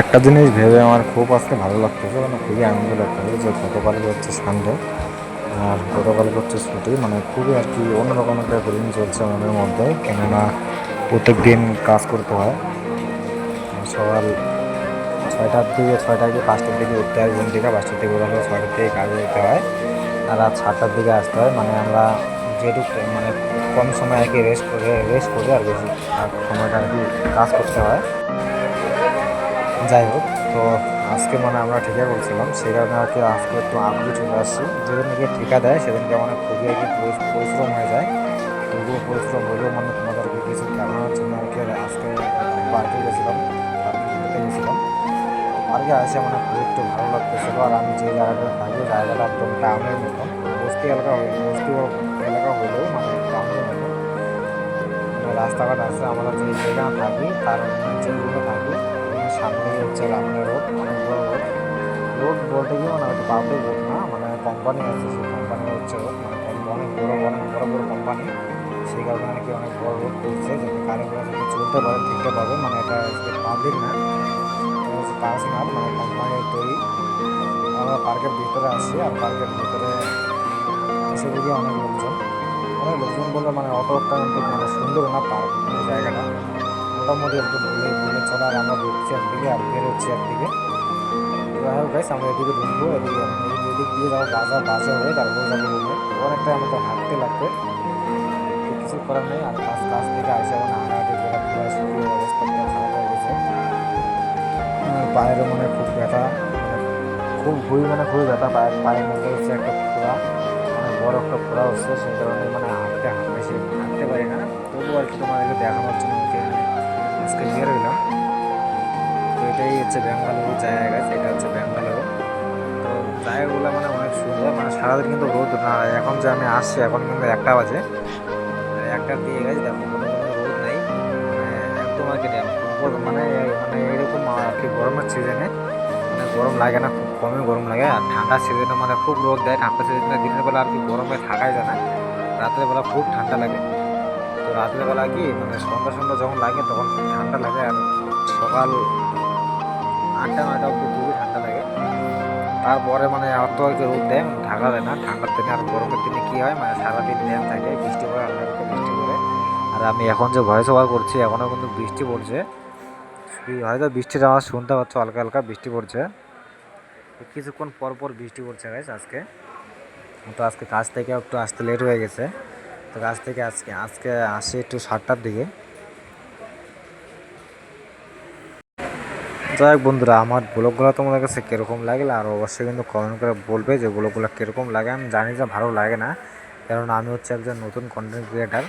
একটা জিনিস ভেবে আমার খুব আজকে ভালো লাগতেছে মানে খুবই আনন্দ লাগতেছে যে গতকালকে হচ্ছে সানডে আর গতকালকে হচ্ছে ছুটি মানে খুবই আর কি অন্যরকম একটা ফিলিং চলছে মনের মধ্যে, কেননা প্রত্যেক দিন কাজ করতে হয়। সকাল ছয়টার দিকে ছয়টার দিকে, পাঁচটার দিকে উঠতে হয়, ঘুম থেকে পাঁচটার থেকে উঠে ছয়টার থেকে কাজে যেতে হয়, আর রাত সাতটার দিকে আসতে হয় মানে আমরা যেটুকু মানে কম সময় আর কি রেস্ট করে রেস্ট করে আর বেশি আর সময়টা আর কি কাজ করতে হয়। যাই হোক, তো আজকে মানে আমরা ঠিকা করছিলাম সেই কারণে আর কি আজকে একটু আগে চলে আসছি। যেদিন যেদিনকে ঠিকা দেয় সেদিনকে মানে খুবই আর কি পরিশ্রম হয়ে যায়। তবুও পরিশ্রম হলেও মানে তোমাদেরকে কিছু দেখানোর জন্য আর কি আজকে পার্কে গেছিলাম গেছিলাম। পার্কে আসে মানে খুব একটু ভালো লাগতেছিল। আর আমি যে জায়গাটা থাকি জায়গাটা একদম টাউনের মতন। বস্তি এলাকা হয়ে বস্তি এলাকা হলেও মানে টাউনের মতন। মানে রাস্তাঘাট আছে, আমরা যে যেখানে থাকি, তার যে রুমে থাকি। রুমের রোড রোড বলতে গিয়ে মানে হয়তো পাবলিক রোড না মানে কোম্পানি আছে সেই কোম্পানি হচ্ছে মানে অনেক বড় অনেক বড় বড় কোম্পানি সেই কারণে নাকি অনেক বড় রোড করছে যাতে কারেন্ট যাতে চলতে পারে ঠিকতে পারবে মানে এটা পাবলিক না পার্সোনাল মানে কোম্পানির তৈরি। আমরা পার্কের ভিতরে আসি আর পার্কের ভিতরে এসে দেখি অনেক লোকজন। অনেক লোকজন বলতে মানে কিন্তু মানে সুন্দর না পার্ক জায়গাটা। মোটামুটি একটু ভুলে ভুলে চলা আর আমরা ঢুকছি একদিকে আর বেরোচ্ছি একদিকে। যাই হোক আমরা এদিকে ঢুকবো এদিকে এদিকে দিয়ে যাব, বাজার বাজার হয়ে তারপরে যাব রুমে অনেকটা আমাদের হাঁটতে লাগবে। কিছু করার নেই, আর কাজ কাজ থেকে আসে মানে হাঁটাহাঁটি করে পুরো শরীরের অবস্থা খারাপ হয়ে গেছে পায়েরও মানে খুব ব্যথা মানে খুব খুবই মানে খুবই ব্যথা, পায়ের পায়ের মধ্যে হচ্ছে একটা ফোড়া অনেক বড় একটা ফোড়া হচ্ছে, সেই কারণে মানে হাঁটতে হাঁট বেশি হাঁটতে পারি না। তবুও আর কি তোমাদেরকে দেখানোর জন্য আজকে বের হইলাম তো এটাই হচ্ছে বেঙ্গালুরু জায়গা এটা হচ্ছে বেঙ্গালুরু তো জায়গাগুলো মানে অনেক সুন্দর মানে সারাদিন কিন্তু রোদ না এখন যে আমি আসছি, এখন কিন্তু একটা বাজে। একটা দিয়ে গেছে দেখো কোনো রোদ নেই। মানে একদম আর কি মানে মানে এরকম আর কি গরমের সিজনে মানে গরম লাগে না, খুব কমই গরম লাগে। আর ঠান্ডার সিজনে মানে খুব রোদ দেয় ঠান্ডা সিজনে দিনের বেলা আর কি গরমে থাকাই যায় না। রাতের বেলা খুব ঠান্ডা লাগে। তো রাতের বেলা কি মানে সন্ধ্যা সন্ধ্যা যখন লাগে তখন ঠান্ডা লাগে আর সকাল আটটা নয়টা অব্দি খুবই ঠান্ডা লাগে। তারপরে মানে আর তো আর কি রোদ দেয় থাকা যায় না ঠান্ডার দিনে আর গরমের দিনে কী হয় মানে সারাদিন জ্যাম থাকে, বৃষ্টি পড়ে হালকা বৃষ্টি পড়ে। আর আমি এখন যে ভয়েস ওভার করছি, এখনও কিন্তু বৃষ্টি পড়ছে। হয়তো বৃষ্টির আওয়াজ শুনতে পাচ্ছ, হালকা হালকা বৃষ্টি পড়ছে। কিছুক্ষণ পর পর বৃষ্টি পড়ছে গাইস আজকে। তো আজকে কাজ থেকে একটু আসতে লেট হয়ে গেছে। তো কাজ থেকে আজকে আজকে আসি একটু সাতটার দিকে। যাই বন্ধুরা, আমার ব্লগগুলো তোমাদের কাছে কীরকম লাগে আর অবশ্যই কিন্তু কমেন্ট করে বলবে যে ব্লগগুলো কীরকম লাগে। আমি জানি যে ভালো লাগে না কারণ আমি হচ্ছে একজন নতুন কন্টেন্ট ক্রিয়েটার